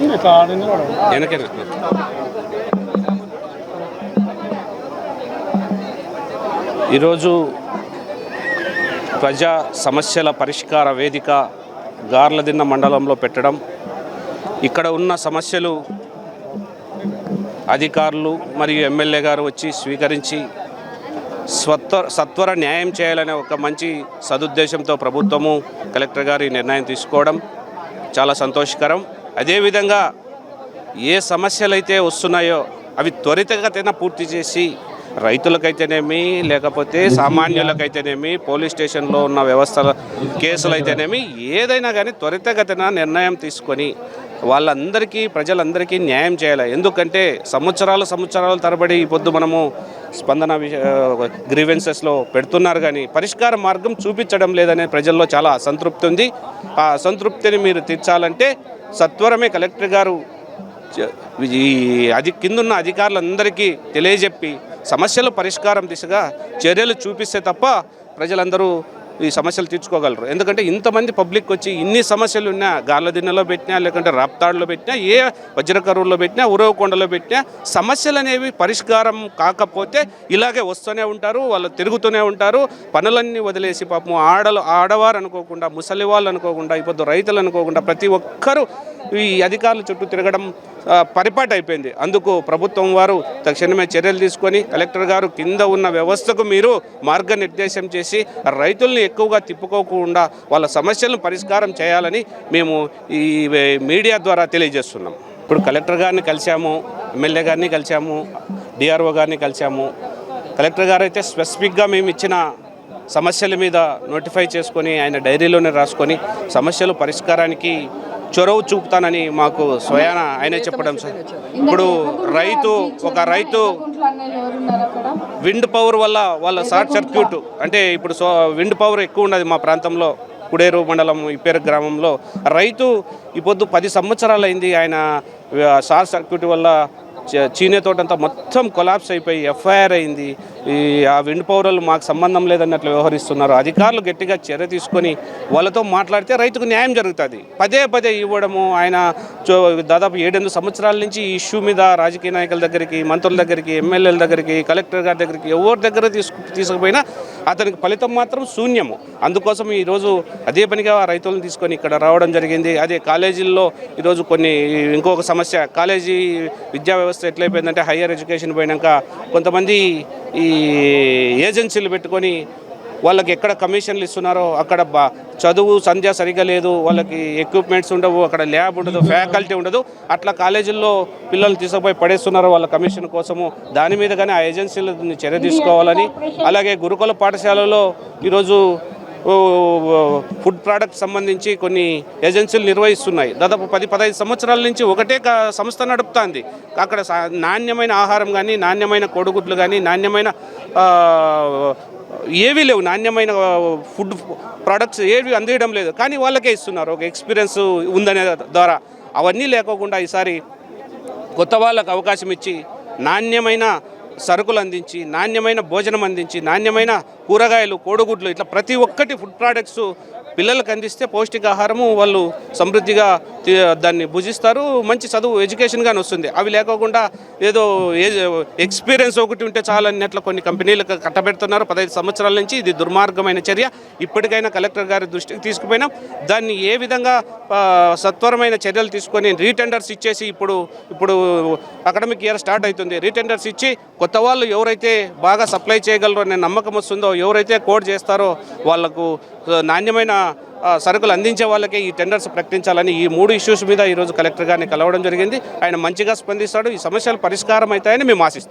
వెనకే ఈరోజు ప్రజా సమస్యల పరిష్కార వేదిక గార్లదిన్న మండలంలో పెట్టడం ఇక్కడ ఉన్న సమస్యలు అధికారులు మరియు ఎమ్మెల్యే గారు వచ్చి స్వీకరించి స్వత్వ సత్వర న్యాయం చేయాలనే ఒక మంచి సదుద్దేశంతో ప్రభుత్వము కలెక్టర్ గారి నిర్ణయం తీసుకోవడం చాలా సంతోషకరం అదేవిధంగా ఏ సమస్యలు అయితే వస్తున్నాయో అవి త్వరితగతిన పూర్తి చేసి రైతులకైతేనేమి లేకపోతే సామాన్యులకైతేనేమి పోలీస్ స్టేషన్లో ఉన్న వ్యవస్థల కేసులు అయితేనేమి ఏదైనా కానీ త్వరితగతిన నిర్ణయం తీసుకొని వాళ్ళందరికీ ప్రజలందరికీ న్యాయం చేయాలి. ఎందుకంటే సంవత్సరాలు సంవత్సరాల తరబడి ఈ పొద్దు మనము స్పందన గ్రీవెన్సెస్లో పెడుతున్నారు కానీ పరిష్కార మార్గం చూపించడం లేదనే ప్రజల్లో చాలా అసంతృప్తి ఉంది. ఆ అసంతృప్తిని మీరు తీర్చాలంటే సత్వరమే కలెక్టర్ గారు ఈ అది కిందున్న అధికారులందరికీ తెలియజెప్పి సమస్యల పరిష్కారం దిశగా చర్యలు చూపిస్తే తప్ప ప్రజలందరూ ఈ సమస్యలు తీర్చుకోగలరు. ఎందుకంటే ఇంతమంది పబ్లిక్ వచ్చి ఇన్ని సమస్యలు ఉన్నా గార్లదిన్నెలో పెట్టినా లేకుంటే రాప్తాడులో పెట్టినా ఏ వజ్రకరువులో పెట్టినా ఉరవకొండలో పెట్టినా సమస్యలు అనేవి పరిష్కారం కాకపోతే ఇలాగే వస్తూనే ఉంటారు వాళ్ళు తిరుగుతూనే ఉంటారు. పనులన్నీ వదిలేసి పాపం ఆడలు ఆడవారు అనుకోకుండా ముసలి వాళ్ళు అనుకోకుండా ఇప్పుడు రైతులు అనుకోకుండా ప్రతి ఒక్కరూ ఈ అధికారుల చుట్టూ తిరగడం పరిపాటు అయిపోయింది. అందుకు ప్రభుత్వం వారు తక్షణమే చర్యలు తీసుకొని కలెక్టర్ గారు కింద ఉన్న వ్యవస్థకు మీరు మార్గనిర్దేశం చేసి రైతుల్ని ఎక్కువగా తిప్పుకోకుండా వాళ్ళ సమస్యలను పరిష్కారం చేయాలని మేము ఈ మీడియా ద్వారా తెలియజేస్తున్నాం. ఇప్పుడు కలెక్టర్ గారిని కలిశాము ఎమ్మెల్యే గారిని కలిశాము డిఆర్ఓ గారిని కలిశాము. కలెక్టర్ గారు అయితే స్పెసిఫిక్గా మేము ఇచ్చిన సమస్యల మీద నోటిఫై చేసుకొని ఆయన డైరీలోనే రాసుకొని సమస్యల పరిష్కారానికి చొరవ చూపుతానని మాకు స్వయాన ఆయనే చెప్పడం సార్. ఇప్పుడు రైతు ఒక రైతు విండ్ పవర్ వల్ల వాళ్ళ షార్ట్ సర్క్యూట్. అంటే ఇప్పుడు సో విండ్ పవర్ ఎక్కువ ఉన్నది మా ప్రాంతంలో. కుడేరు మండలం ఇప్పేరు గ్రామంలో. రైతు ఈ పొద్దు పది సంవత్సరాలు అయింది ఆయన షార్ట్ సర్క్యూట్ వల్ల చీనే తోటంతా మొత్తం కొలాప్స్ అయిపోయి ఎఫ్ఐఆర్ అయింది. ఈ ఆ విండ్ పౌరులు మాకు సంబంధం లేదన్నట్లు వ్యవహరిస్తున్నారు. అధికారులు గట్టిగా చర్య తీసుకొని వాళ్ళతో మాట్లాడితే రైతుకు న్యాయం జరుగుతుంది. పదే పదే ఇవ్వడము ఆయన దాదాపు ఏడెనిమిది సంవత్సరాల నుంచి ఈ ఇష్యూ మీద రాజకీయ నాయకుల దగ్గరికి మంత్రుల దగ్గరికి ఎమ్మెల్యేల దగ్గరికి కలెక్టర్ గారి దగ్గరికి ఎవరి దగ్గర తీసుకు తీసుకుపోయినా అతనికి ఫలితం మాత్రం శూన్యము. అందుకోసం ఈరోజు అదే పనిగా రైతులను తీసుకొని ఇక్కడ రావడం జరిగింది. అదే కాలేజీల్లో ఈరోజు కొన్ని ఇంకొక సమస్య కాలేజీ విద్యా వ్యవస్థ ఎట్లయిపోయిందంటే హయ్యర్ ఎడ్యుకేషన్ పోయినాక కొంతమంది ఈ ఏజెన్సీలు పెట్టుకొని వాళ్ళకి ఎక్కడ కమిషన్లు ఇస్తున్నారో అక్కడ బా చదువు సంధ్య సరిగా లేదు వాళ్ళకి ఎక్విప్మెంట్స్ ఉండవు అక్కడ ల్యాబ్ ఉండదు ఫ్యాకల్టీ ఉండదు. అట్లా కాలేజీల్లో పిల్లలు తీసుకుపోయి పడేస్తున్నారు వాళ్ళ కమిషన్ కోసము. దాని మీద కానీ ఆ ఏజెన్సీలు చర్య తీసుకోవాలని అలాగే గురుకుల పాఠశాలలో ఈరోజు ఫుడ్ ప్రోడక్ట్ సంబంధించి కొన్ని ఏజెన్సీలు నిర్వహిస్తున్నాయి. దాదాపు పది పదహైదు సంవత్సరాల నుంచి ఒకటే సంస్థ నడుపుతుంది. అక్కడ సా- నాణ్యమైన ఆహారం కానీ నాణ్యమైన కోడిగుడ్లు కానీ నాణ్యమైన ఏవీ లేవు. నాణ్యమైన ఫుడ్ ప్రోడక్ట్స్ ఏవి అందియడం లేదు. కానీ వాళ్ళకే ఇస్తున్నారు. ఒక ఎక్స్పీరియన్స్ ఉందనే ద్వారా. అవన్నీ లేకోకుండా ఈసారి కొత్త వాళ్ళకు అవకాశం ఇచ్చి నాణ్యమైన సరుకులు అందించి నాణ్యమైన భోజనం అందించి నాణ్యమైన కూరగాయలు కోడిగుడ్లు ఇట్లా ప్రతి ఒక్కటి ఫుడ్ ప్రోడక్ట్స్ పిల్లలకు అందిస్తే పౌష్టికాహారము వాళ్ళు సమృద్ధిగా దాన్ని భుజిస్తారు. మంచి చదువు ఎడ్యుకేషన్ కానీ వస్తుంది. అవి లేకోకుండా ఏదో ఎక్స్పీరియన్స్ ఒకటి ఉంటే చాలన్నట్లు కొన్ని కంపెనీలకు కట్టబెడుతున్నారు. పదహైదు సంవత్సరాల నుంచి ఇది దుర్మార్గమైన చర్య. ఇప్పటికైనా కలెక్టర్ గారి దృష్టికి తీసుకుపోయినాం. దాన్ని ఏ విధంగా సత్వరమైన చర్యలు తీసుకొని రీటెండర్స్ ఇచ్చేసి ఇప్పుడు ఇప్పుడు అకాడమిక్ ఇయర్ స్టార్ట్ అవుతుంది. రీటెండర్స్ ఇచ్చి కొత్త వాళ్ళు ఎవరైతే బాగా సప్లై చేయగలరో అనే నమ్మకం వస్తుందో ఎవరైతే కోడ్ చేస్తారో వాళ్ళకు నాణ్యమైన సరుకులు అందించే వాళ్ళకే ఈ టెండర్స్ ప్రకటించాలని ఈ మూడు ఇష్యూస్ మీద ఈరోజు కలెక్టర్ గారిని కలవడం జరిగింది. ఆయన మంచిగా స్పందిస్తాడు. ఈ సమస్యలు పరిష్కారం అవుతాయని మేము ఆశిస్తున్నాం.